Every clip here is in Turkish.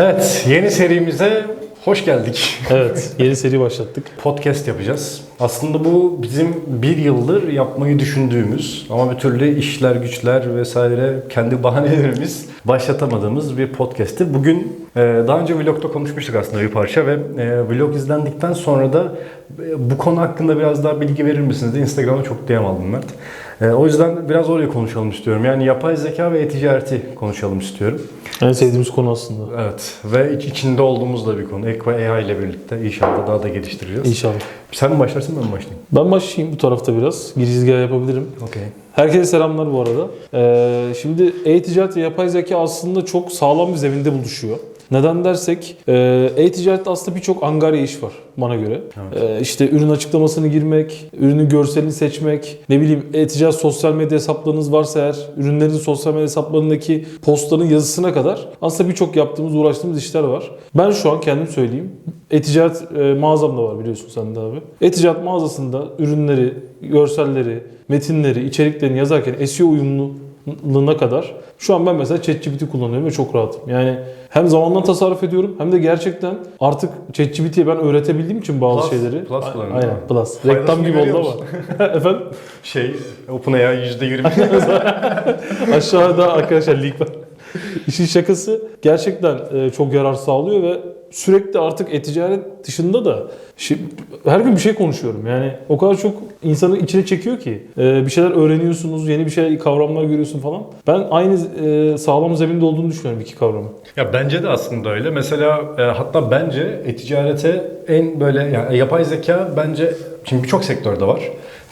Evet, yeni serimize hoş geldik. Evet, yeni seri başlattık. Podcast yapacağız. Aslında bu bizim bir yıldır yapmayı düşündüğümüz ama bir türlü işler, güçler vesaire kendi bahanelerimiz başlatamadığımız bir podcast'ti. Bugün e, daha önce vlogda konuşmuştuk aslında bir parça ve e, vlog izlendikten sonra da e, bu konu hakkında biraz daha bilgi verir misiniz diye Instagram'a çok DM aldım Mert. E, o yüzden biraz oraya konuşalım istiyorum. Yani yapay zeka ve e-ticareti konuşalım istiyorum. En sevdiğimiz konu aslında. Evet ve iç- içinde olduğumuz da bir konu. Ek ve AI ile birlikte inşallah daha da geliştireceğiz. İnşallah. Sen mi başlarsın ben mi başlayayım? Ben başlayayım bu tarafta biraz. Girizgah yapabilirim. Okey. Herkese selamlar bu arada. Ee, şimdi e-ticaret ve yapay zeka aslında çok sağlam bir zeminde buluşuyor. Neden dersek e, e-ticarette aslında birçok angarya iş var bana göre. E, işte ürün açıklamasını girmek, ürünün görselini seçmek, ne bileyim e-ticaret sosyal medya hesaplarınız varsa eğer ürünlerin sosyal medya hesaplarındaki postların yazısına kadar aslında birçok yaptığımız, uğraştığımız işler var. Ben şu an kendim söyleyeyim. E-ticaret e, mağazam da var biliyorsun sen de abi. E-ticaret mağazasında ürünleri, görselleri, metinleri, içeriklerini yazarken SEO uyumluluğuna kadar şu an ben mesela ChatGPT kullanıyorum ve çok rahatım. Yani hem zamandan tasarruf ediyorum hem de gerçekten artık ChatGPT'ye ben öğretebildiğim için bazı Plus, şeyleri. Plus kullanıyorum. Aynen Plus. Faydasını Reklam gibi oldu ama. Efendim? Şey, OpenAI %20. Aşağıda arkadaşlar link var. İşin şakası gerçekten e, çok yarar sağlıyor ve sürekli artık e-ticaret dışında da şi- her gün bir şey konuşuyorum. Yani o kadar çok insanı içine çekiyor ki e, bir şeyler öğreniyorsunuz, yeni bir şey kavramlar görüyorsun falan. Ben aynı e, sağlam zeminde olduğunu düşünüyorum iki kavramın. ya bence de aslında öyle. Mesela e, hatta bence e-ticarete en böyle yani yapay zeka bence şimdi birçok sektörde var.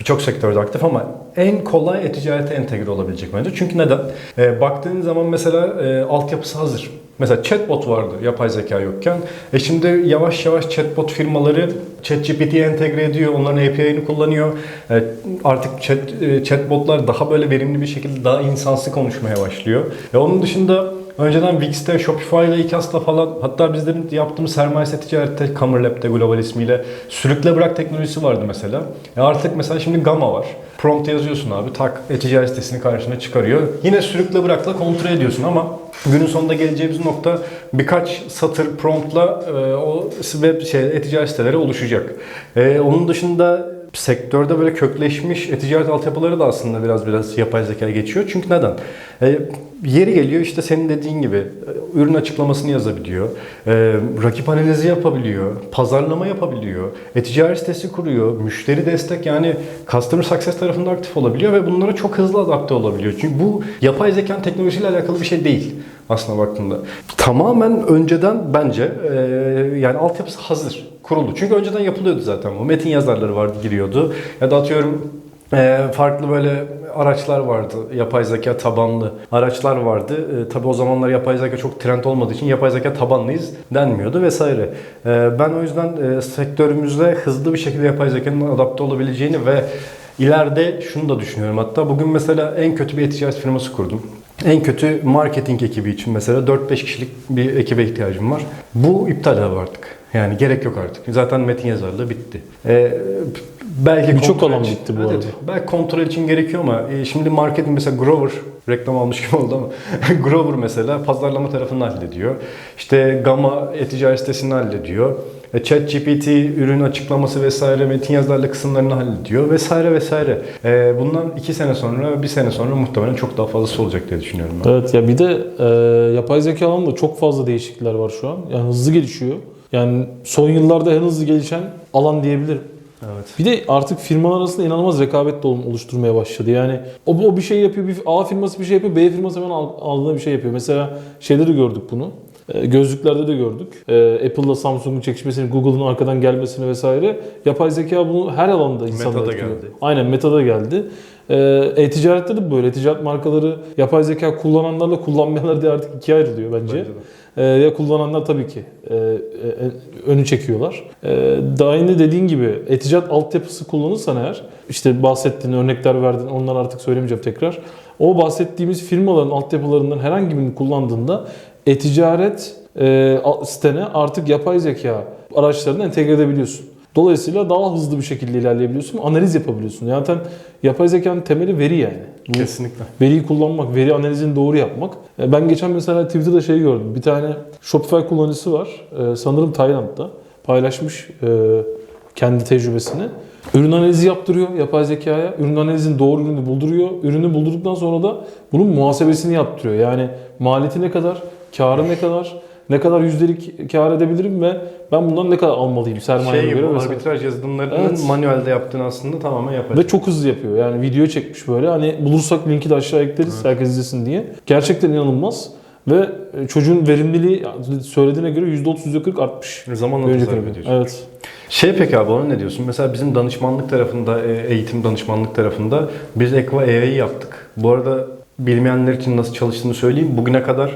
Birçok sektörde aktif ama en kolay e-ticarete entegre olabilecek bence. Çünkü neden? E, baktığın zaman mesela e, altyapısı hazır. Mesela chatbot vardı yapay zeka yokken. E şimdi yavaş yavaş chatbot firmaları ChatGPT'ye entegre ediyor. Onların API'ini kullanıyor. E, artık chat, e, chatbotlar daha böyle verimli bir şekilde daha insansı konuşmaya başlıyor. E, onun dışında Önceden Wix'te, Shopify ile Icas'ta falan hatta bizlerin yaptığımız sermayesi ticarette, Camerlab'de global ismiyle sürükle bırak teknolojisi vardı mesela. E artık mesela şimdi Gamma var. Prompt yazıyorsun abi tak e-ticaret sitesini karşına çıkarıyor. Yine sürükle bırakla kontrol ediyorsun ama günün sonunda geleceğimiz nokta birkaç satır promptla e, o web şey e-ticaret siteleri oluşacak. E, onun dışında sektörde böyle kökleşmiş e-ticaret altyapıları da aslında biraz biraz yapay zekaya geçiyor. Çünkü neden? E, yeri geliyor işte senin dediğin gibi ürün açıklamasını yazabiliyor, e, rakip analizi yapabiliyor, pazarlama yapabiliyor, e-ticaret sitesi kuruyor, müşteri destek yani customer success tarafında aktif olabiliyor ve bunlara çok hızlı adapte olabiliyor. Çünkü bu yapay zekanın teknolojisiyle alakalı bir şey değil aslında baktığında. Tamamen önceden bence e, yani altyapısı hazır, kuruldu. Çünkü önceden yapılıyordu zaten bu. Metin yazarları vardı, giriyordu. Ya da atıyorum farklı böyle araçlar vardı. Yapay zeka tabanlı araçlar vardı. E, tabii o zamanlar yapay zeka çok trend olmadığı için yapay zeka tabanlıyız denmiyordu vesaire. E, ben o yüzden e, sektörümüzde hızlı bir şekilde yapay zekanın adapte olabileceğini ve ileride şunu da düşünüyorum hatta bugün mesela en kötü bir e-ticaret firması kurdum. En kötü marketing ekibi için mesela 4-5 kişilik bir ekibe ihtiyacım var. Bu iptal abi artık. Yani gerek yok artık. Zaten metin yazarlığı bitti. Ee, belki Birçok alan için- bitti bu Evet, arada. evet. Belki kontrol için gerekiyor ama e, şimdi marketing mesela Grover reklam almış gibi oldu ama Grover mesela pazarlama tarafını hallediyor. İşte Gamma e-ticaret sitesini hallediyor. E, ChatGPT ürün açıklaması vesaire metin yazarlı kısımlarını hallediyor vesaire vesaire. E, bundan iki sene sonra, bir sene sonra muhtemelen çok daha fazlası olacak diye düşünüyorum ben. Evet ya bir de e, yapay zeka alanında çok fazla değişiklikler var şu an. Yani hızlı gelişiyor. Yani son yıllarda en hızlı gelişen alan diyebilirim. Evet. Bir de artık firmalar arasında inanılmaz rekabet de ol- oluşturmaya başladı. Yani o, o bir şey yapıyor, bir A firması bir şey yapıyor, B firması hemen al- aldığında bir şey yapıyor. Mesela şeyde de gördük bunu. E, Gözlüklerde de gördük. E, Apple'la Samsung'un çekişmesini, Google'ın arkadan gelmesini vesaire. Yapay zeka bunu her alanda insanlar Meta'da etkiliyor. geldi. Aynen Meta'da geldi. E, E-ticarette de böyle. E-ticaret markaları yapay zeka kullananlarla kullanmayanlar diye artık ikiye ayrılıyor bence. Bence. Ee, ya kullananlar tabii ki e, e, önü çekiyorlar. E, daha yine dediğin gibi eticat altyapısı kullanırsan eğer işte bahsettiğin örnekler verdin onları artık söylemeyeceğim tekrar. O bahsettiğimiz firmaların altyapılarından herhangi birini kullandığında e-ticaret e, sitene artık yapay zeka araçlarını entegre edebiliyorsun. Dolayısıyla daha hızlı bir şekilde ilerleyebiliyorsun, analiz yapabiliyorsun. Zaten yapay zekanın temeli veri yani. Bu Kesinlikle. veriyi kullanmak, veri analizini doğru yapmak. E, Ben geçen mesela Twitter'da şey gördüm. Bir tane Shopify kullanıcısı var. E, Sanırım Tayland'da. Paylaşmış e, kendi tecrübesini. Ürün analizi yaptırıyor yapay zekaya. Ürün analizin doğru ürünü bulduruyor. Ürünü buldurduktan sonra da bunun muhasebesini yaptırıyor. Yani maliyeti ne kadar, karı ne kadar, ne kadar yüzdelik kar edebilirim ve ben bundan ne kadar almalıyım sermayeme Şey göre vesaire. arbitraj yazılımlarının Evet. manuelde yaptığını aslında tamamen yapacak. Ve çok hızlı yapıyor. Yani video çekmiş böyle. Hani bulursak linki de aşağı ekleriz herkes izlesin diye. Gerçekten inanılmaz. Ve e, çocuğun verimliliği söylediğine göre %30 %40 artmış. Zamanla tasarruf ediyorsun. Evet. Şey peki abi ona ne diyorsun? Mesela bizim danışmanlık tarafında, e, eğitim danışmanlık tarafında biz Equa AI'yi yaptık. Bu arada bilmeyenler için nasıl çalıştığını söyleyeyim. Bugüne kadar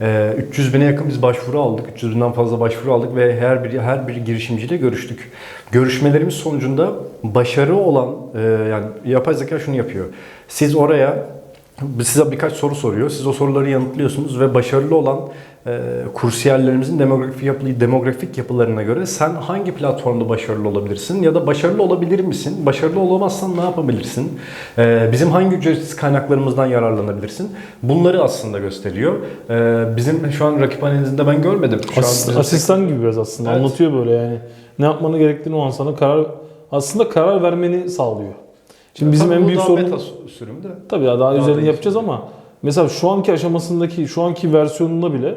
300 bine yakın biz başvuru aldık. 300 binden fazla başvuru aldık ve her bir her bir girişimciyle görüştük. Görüşmelerimiz sonucunda başarı olan e, yani yapay zeka şunu yapıyor. Siz oraya size birkaç soru soruyor. Siz o soruları yanıtlıyorsunuz ve başarılı olan e, kursiyerlerimizin demografik, yapı, demografik yapılarına göre sen hangi platformda başarılı olabilirsin ya da başarılı olabilir misin? Başarılı olamazsan ne yapabilirsin? E, bizim hangi ücretsiz kaynaklarımızdan yararlanabilirsin? Bunları aslında gösteriyor. E, bizim şu an rakip analizinde ben görmedim. Şu an Asist- bizim- asistan gibi biraz aslında. Evet. Anlatıyor böyle yani. Ne yapmanı gerektiğini o an sana karar aslında karar vermeni sağlıyor. Şimdi bizim en büyük sorun beta sürümü de. Tabii ya daha, Daha üzerini da yapacağız ama mesela şu anki aşamasındaki, şu anki versiyonunda bile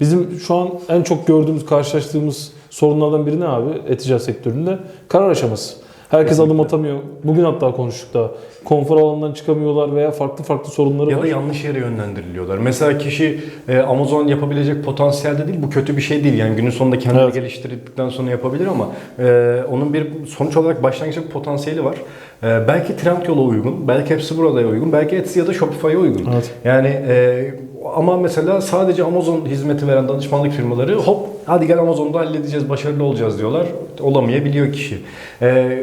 bizim şu an en çok gördüğümüz, karşılaştığımız sorunlardan biri ne abi e-ticaret sektöründe? Karar aşaması. Herkes Kesinlikle. adım atamıyor. Bugün hatta konuştuk da konfor alanından çıkamıyorlar veya farklı farklı sorunları Ya var. da yanlış yere yönlendiriliyorlar. Mesela kişi e, Amazon yapabilecek potansiyelde değil. Bu kötü bir şey değil. Yani günün sonunda kendini Evet. geliştirdikten sonra yapabilir ama e, onun bir sonuç olarak başlangıçta bir potansiyeli var. E, belki Trendyol'a uygun, belki hepsi burada'ya uygun, belki Etsy ya da Shopify'a uygun. Evet. Yani e, ama mesela sadece Amazon hizmeti veren danışmanlık firmaları hop hadi gel Amazon'da halledeceğiz, başarılı olacağız diyorlar. Olamayabiliyor kişi. E,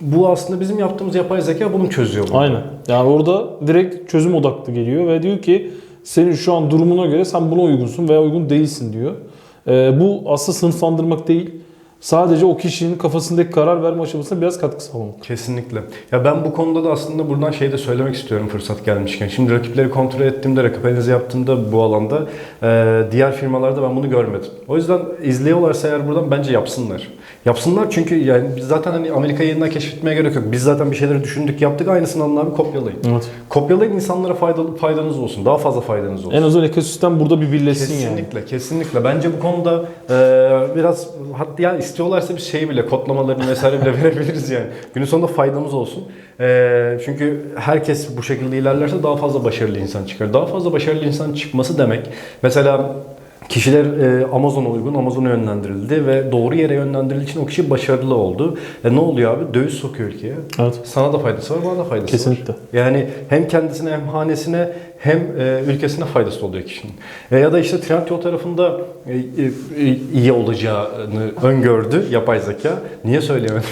bu aslında bizim yaptığımız yapay zeka bunu çözüyor. burada. Aynen. Yani orada direkt çözüm odaklı geliyor ve diyor ki senin şu an durumuna göre sen buna uygunsun veya uygun değilsin diyor. Ee, bu aslında sınıflandırmak değil. Sadece o kişinin kafasındaki karar verme aşamasına biraz katkı sağlamak. Kesinlikle. Ya ben bu konuda da aslında buradan şey de söylemek istiyorum fırsat gelmişken. Şimdi rakipleri kontrol ettiğimde, rakip analizi yaptığımda bu alanda diğer firmalarda ben bunu görmedim. O yüzden izliyorlarsa eğer buradan bence yapsınlar. Yapsınlar çünkü yani biz zaten hani Amerika'yı yeniden keşfetmeye gerek yok. Biz zaten bir şeyleri düşündük, yaptık. Aynısını alın abi kopyalayın. Evet. Kopyalayın insanlara faydalı, faydanız olsun. Daha fazla faydanız olsun. En azından ekosistem burada bir birleşsin yani. Kesinlikle, kesinlikle. Bence bu konuda e, biraz hatta ya istiyorlarsa bir şey bile kodlamalarını vesaire bile verebiliriz yani. Günün sonunda faydamız olsun. E, çünkü herkes bu şekilde ilerlerse daha fazla başarılı insan çıkar. Daha fazla başarılı insan çıkması demek mesela Kişiler e, Amazon'a uygun, Amazon'a yönlendirildi ve doğru yere yönlendirildiği için o kişi başarılı oldu. E, ne oluyor abi? Döviz sokuyor ülkeye. Evet. Sana da faydası var, bana da faydası Kesinlikle. var. Yani hem kendisine hem hanesine hem e, ülkesine faydası oluyor kişinin. E, ya da işte Trendyol tarafında e, e, iyi olacağını öngördü yapay zeka. Niye söyleyemedim?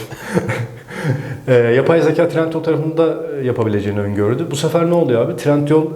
e, yapay zeka Trendyol tarafında yapabileceğini öngördü. Bu sefer ne oluyor abi? Trendyol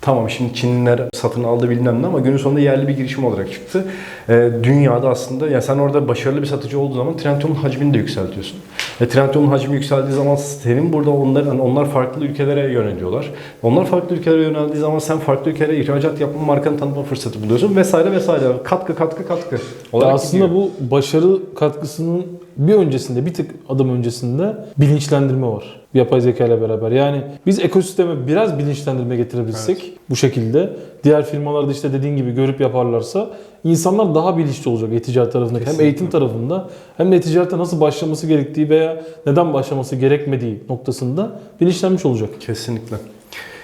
Tamam şimdi Çinliler satın aldı bilmem ne ama günün sonunda yerli bir girişim olarak çıktı. Ee, dünyada aslında yani sen orada başarılı bir satıcı olduğu zaman Trendyol'un hacmini de yükseltiyorsun. Ve Trendyol'un hacmi yükseldiği zaman senin burada onların hani onlar farklı ülkelere yöneliyorlar. Onlar farklı ülkelere yöneldiği zaman sen farklı ülkelere ihracat yapma, markanı tanıtma fırsatı buluyorsun vesaire vesaire. Katkı katkı katkı. Olarak aslında gidiyor. bu başarı katkısının bir öncesinde, bir tık adım öncesinde bilinçlendirme var. Yapay zeka ile beraber. Yani biz ekosisteme biraz bilinçlendirme getirebilsek bu şekilde diğer firmalar da işte dediğin gibi görüp yaparlarsa insanlar daha bilinçli olacak e-ticaret tarafındaki. Hem eğitim tarafında hem de e-ticarete nasıl başlaması gerektiği veya neden başlaması gerekmediği noktasında bilinçlenmiş olacak. Kesinlikle.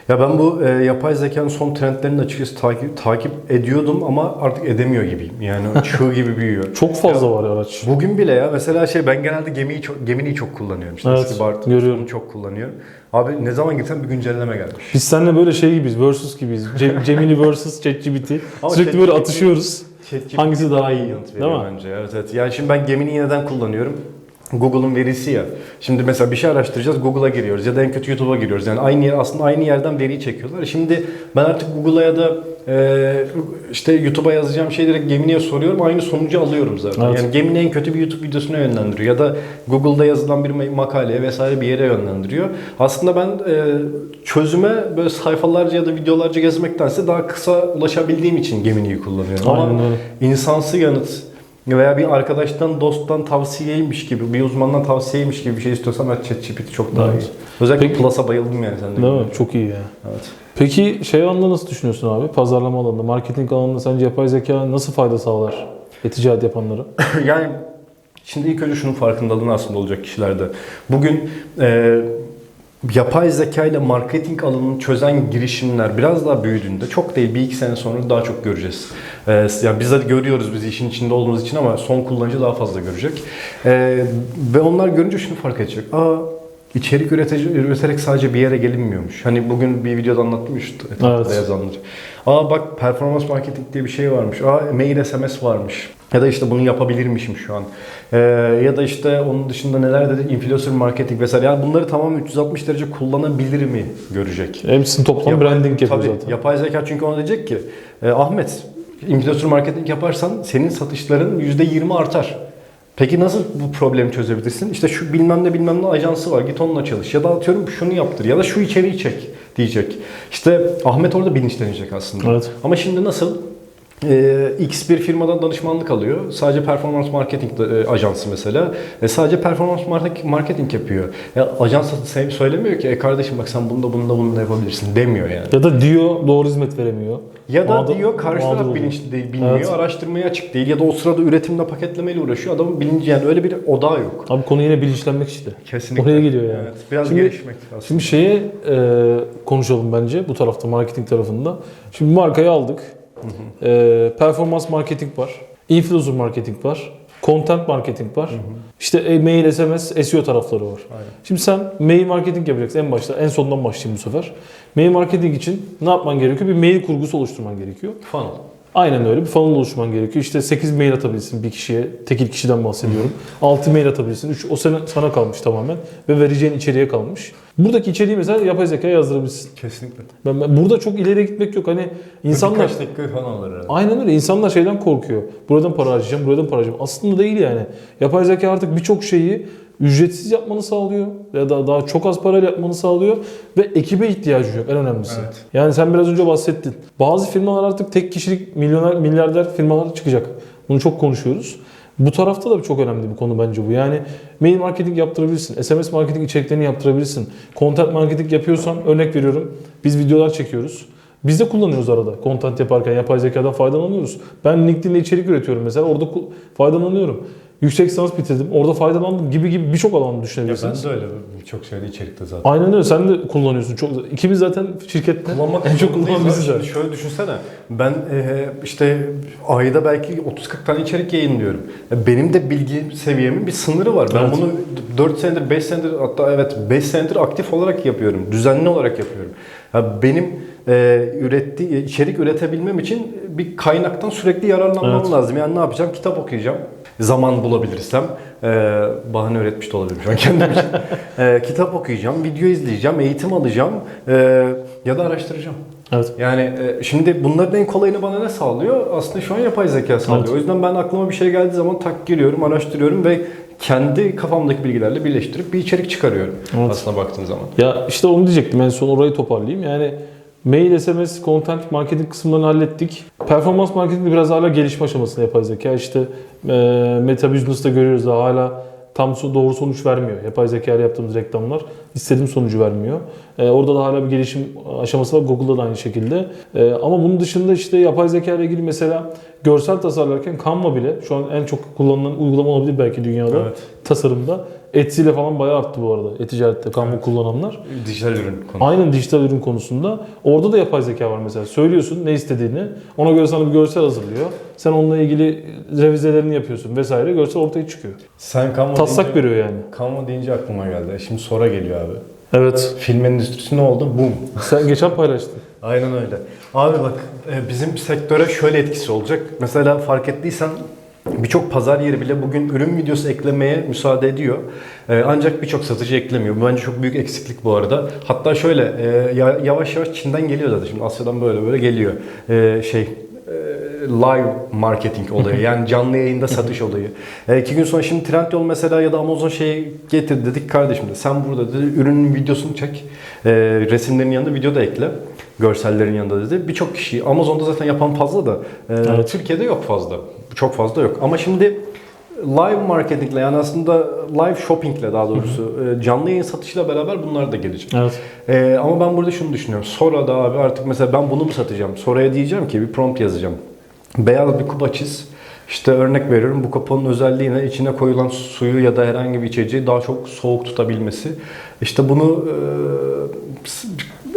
Ya ben bu e, yapay zekanın son trendlerini açıkçası takip, takip ediyordum ama artık edemiyor gibiyim. Yani çığ gibi büyüyor. Çok fazla var araç. Bugün bile ya mesela şey ben genelde gemiyi çok, Gemini'yi çok kullanıyorum. İşte Evet, Bartın görüyorum. çok kullanıyor. Abi ne zaman gitsem bir güncelleme gelmiş. Biz seninle böyle şey gibiyiz, versus gibiyiz. Cem- Gemini versus ChatGPT. Sürekli böyle ChatGPT atışıyoruz. Hangisi daha iyi? yanıt Değil veriyor mi? bence. Evet, evet. Yani şimdi ben Gemini'yi neden kullanıyorum? Google'un verisi ya. Şimdi mesela bir şey araştıracağız Google'a giriyoruz ya da en kötü YouTube'a giriyoruz. Yani aynı yer aslında aynı yerden veriyi çekiyorlar. Şimdi ben artık Google'a ya da e, işte YouTube'a yazacağım şeyi direkt Gemini'ye soruyorum. Aynı sonucu alıyorum zaten. Evet. Yani Gemini en kötü bir YouTube videosuna yönlendiriyor. Ya da Google'da yazılan bir makaleye vesaire bir yere yönlendiriyor. Aslında ben e, çözüme böyle sayfalarca ya da videolarca gezmektense daha kısa ulaşabildiğim için Gemini'yi kullanıyorum. Aynen Ama insansı yanıt veya bir arkadaştan, dosttan tavsiyeymiş gibi, bir uzmandan tavsiyeymiş gibi bir şey istiyorsam evet ChatGPT çok daha Evet. iyi. Özellikle Peki- Plus'a bayıldım yani sen de. Değil mi? Çok iyi ya. Evet. Peki şey alanında nasıl düşünüyorsun abi? Pazarlama alanında, marketing alanında sence yapay zeka nasıl fayda sağlar e-ticaret yapanlara? yani şimdi ilk önce şunun farkındalığını aslında olacak kişilerde. Bugün e, yapay zeka ile marketing alanını çözen girişimler biraz daha büyüdüğünde çok değil bir iki sene sonra daha çok göreceğiz. E, yani biz de görüyoruz biz işin içinde olduğumuz için ama son kullanıcı daha fazla görecek. E, ve onlar görünce şunu fark edecek. Aa içerik üretici, üreterek sadece bir yere gelinmiyormuş. Hani bugün bir videoda anlatmıştı etrafta Evet. yazanlar. Aa bak performans marketing diye bir şey varmış. Aa mail SMS varmış. Ya da işte bunu yapabilirmişim şu an. Ee, ya da işte onun dışında neler dedi? Influencer marketing vesaire. Yani bunları tamam 360 derece kullanabilir mi görecek. Hepsini toplam Yapay- branding yapıyor tabii, zaten. Yapay zeka çünkü ona diyecek ki e, Ahmet influencer marketing yaparsan senin satışların %20 artar. Peki nasıl bu problemi çözebilirsin? İşte şu bilmem ne bilmem ne ajansı var git onunla çalış. Ya da atıyorum şunu yaptır ya da şu içeriği çek diyecek. İşte Ahmet orada bilinçlenecek aslında. Evet. Ama şimdi nasıl? Ee, X bir firmadan danışmanlık alıyor. Sadece performans marketing e, ajansı mesela. E, sadece performans marketing, yapıyor. Ya, ajans söylemiyor ki e kardeşim bak sen bunu da bunu da bunu da yapabilirsin demiyor yani. Ya da diyor doğru hizmet veremiyor. Ya da Mağdur- diyor karşı taraf bilinçli değil, bilmiyor, Evet. araştırmaya açık değil ya da o sırada üretimle paketlemeyle uğraşıyor. Adamın bilinci yani öyle bir odağı yok. Abi konu yine bilinçlenmek işte. Kesinlikle. Oraya geliyor yani. Evet, biraz Şimdi- gelişmek aslında. Şimdi şeye e, konuşalım bence bu tarafta marketing tarafında. Şimdi markayı aldık. E, performans marketing var. Influencer marketing var. Content marketing var. İşte e, mail, SMS, SEO tarafları var. Aynen. Şimdi sen mail marketing yapacaksın en başta. En sondan başlayayım bu sefer. Mail marketing için ne yapman gerekiyor? Bir mail kurgusu oluşturman gerekiyor. Funnel. Aynen öyle bir funnel oluşturman gerekiyor. İşte 8 mail atabilirsin bir kişiye, tekil kişiden bahsediyorum. 6 mail atabilirsin. 3 o sene sana kalmış tamamen ve vereceğin içeriğe kalmış. Buradaki içeriği mesela yapay zekaya yazdırabilirsin. Kesinlikle. Ben, ben- burada çok ileriye gitmek yok. Hani insanlar Birkaç dakika falan alır herhalde. Aynen öyle. İnsanlar şeyden korkuyor. Buradan para harcayacağım, buradan para harcayacağım. Aslında değil yani. Yapay zeka artık birçok şeyi ücretsiz yapmanı sağlıyor. Ya da daha çok az parayla yapmanı sağlıyor. Ve ekibe ihtiyacı yok en önemlisi. Evet. Yani sen biraz önce bahsettin. Bazı firmalar artık tek kişilik milyoner, milyarder firmalar çıkacak. Bunu çok konuşuyoruz. Bu tarafta da çok önemli bir konu bence bu. Yani mail marketing yaptırabilirsin. SMS marketing içeriklerini yaptırabilirsin. Content marketing yapıyorsan örnek veriyorum. Biz videolar çekiyoruz. Biz de kullanıyoruz arada. Content yaparken yapay zekadan faydalanıyoruz. Ben LinkedIn'de içerik üretiyorum mesela. Orada faydalanıyorum. Yüksek lisans bitirdim. Orada faydalandım gibi gibi birçok alanı Ya ben düşünebilirsiniz. de öyle çok şeyde içerikte zaten. Aynen öyle. Sen de kullanıyorsun. Çok İkimiz zaten şirkette Kullanmak en çok kullanan biziz. Şimdi şöyle düşünsene. Ben e, işte ayda belki 30-40 tane içerik yayınlıyorum. E, Benim de bilgi seviyemin bir sınırı var. Ben Evet. bunu 4 senedir, 5 senedir hatta evet 5 senedir aktif olarak yapıyorum. Düzenli olarak yapıyorum. Ya benim e, ürettiği içerik üretebilmem için bir kaynaktan sürekli yararlanmam Evet. lazım. Yani ne yapacağım? Kitap okuyacağım. Zaman bulabilirsem. E, bahane üretmiş de olabilirim şu an kendim için. E, kitap okuyacağım, video izleyeceğim, eğitim alacağım e, ya da araştıracağım. Evet. Yani e, şimdi bunların en kolayını bana ne sağlıyor? Aslında şu an yapay zeka sağlıyor. Evet. O yüzden ben aklıma bir şey geldiği zaman tak giriyorum, araştırıyorum ve kendi kafamdaki bilgilerle birleştirip bir içerik çıkarıyorum. Evet. Aslına baktığın zaman. Ya işte onu diyecektim en son orayı toparlayayım. Yani mail, SMS, content marketing kısımlarını hallettik. Performans marketing biraz hala gelişme aşamasında yapay zeka. İşte e, Meta Business'ta görüyoruz daha hala tam doğru sonuç vermiyor. Yapay zeka ile yaptığımız reklamlar istediğim sonucu vermiyor. E, orada da hala bir gelişim aşaması var. Google'da da aynı şekilde. E, ama bunun dışında işte yapay zeka ile ilgili mesela görsel tasarlarken Canva bile şu an en çok kullanılan uygulama olabilir belki dünyada Evet. Tasarımda. Etsy ile falan bayağı arttı bu arada. E-ticarette Canva kullananlar. Dijital ürün konusu. Aynen dijital ürün konusunda. Orada da yapay zeka var mesela. Söylüyorsun ne istediğini. Ona göre sana bir görsel hazırlıyor. Sen onunla ilgili revizelerini yapıyorsun vesaire. Görsel ortaya çıkıyor. Sen Canva Taslak deyince, veriyor yani. Canva deyince aklıma geldi. Şimdi sonra geliyor abi. Evet. Film endüstrisi ne oldu? Boom. Sen geçen paylaştın. Aynen öyle. Abi bak e, bizim sektöre şöyle etkisi olacak. Mesela fark ettiysen Birçok pazar yeri bile bugün ürün videosu eklemeye müsaade ediyor. Ee, ancak birçok satıcı eklemiyor. Bu bence çok büyük eksiklik bu arada. Hatta şöyle e, ya- yavaş yavaş Çin'den geliyor zaten. Şimdi Asya'dan böyle böyle geliyor. Ee, şey e, live marketing olayı yani canlı yayında satış olayı. E, iki gün sonra şimdi Trendyol mesela ya da Amazon şey getir dedik kardeşim de sen burada dedi ürünün videosunu çek. E, resimlerin yanında video da ekle. Görsellerin yanında dedi. Birçok kişi Amazon'da zaten yapan fazla da e, Evet. Türkiye'de yok fazla. Çok fazla yok. Ama şimdi live marketingle yani aslında live shoppingle daha doğrusu e, canlı yayın satışıyla beraber bunlar da gelecek. Evet. Ee, ama ben burada şunu düşünüyorum. Sonra da abi artık mesela ben bunu mu satacağım? Sonraya diyeceğim ki bir prompt yazacağım. Beyaz bir kupa çiz. İşte örnek veriyorum bu kupanın özelliği ne? İçine koyulan suyu ya da herhangi bir içeceği daha çok soğuk tutabilmesi. İşte bunu e,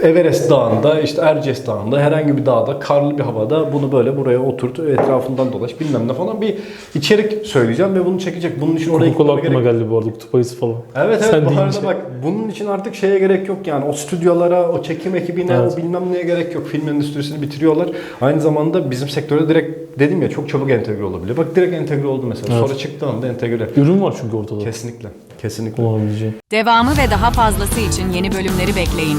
Everest Dağı'nda, işte Erciyes Dağı'nda, herhangi bir dağda, karlı bir havada bunu böyle buraya oturt, etrafından dolaş bilmem ne falan bir içerik söyleyeceğim ve bunu çekecek. Bunun için oraya Coca-Cola aklıma gerek geldi bu arada kutup ayısı falan. Evet Sen evet bu arada deyince. bak bunun için artık şeye gerek yok yani o stüdyolara, o çekim ekibine, Evet. o bilmem neye gerek yok. Film endüstrisini bitiriyorlar. Aynı zamanda bizim sektöre direkt dedim ya çok çabuk entegre olabiliyor. Bak direkt entegre oldu mesela. Evet. Sonra çıktı anda entegre. Ürün var çünkü ortada. Kesinlikle. Kesinlikle. Kullanabileceğin. Devamı ve daha fazlası için yeni bölümleri bekleyin.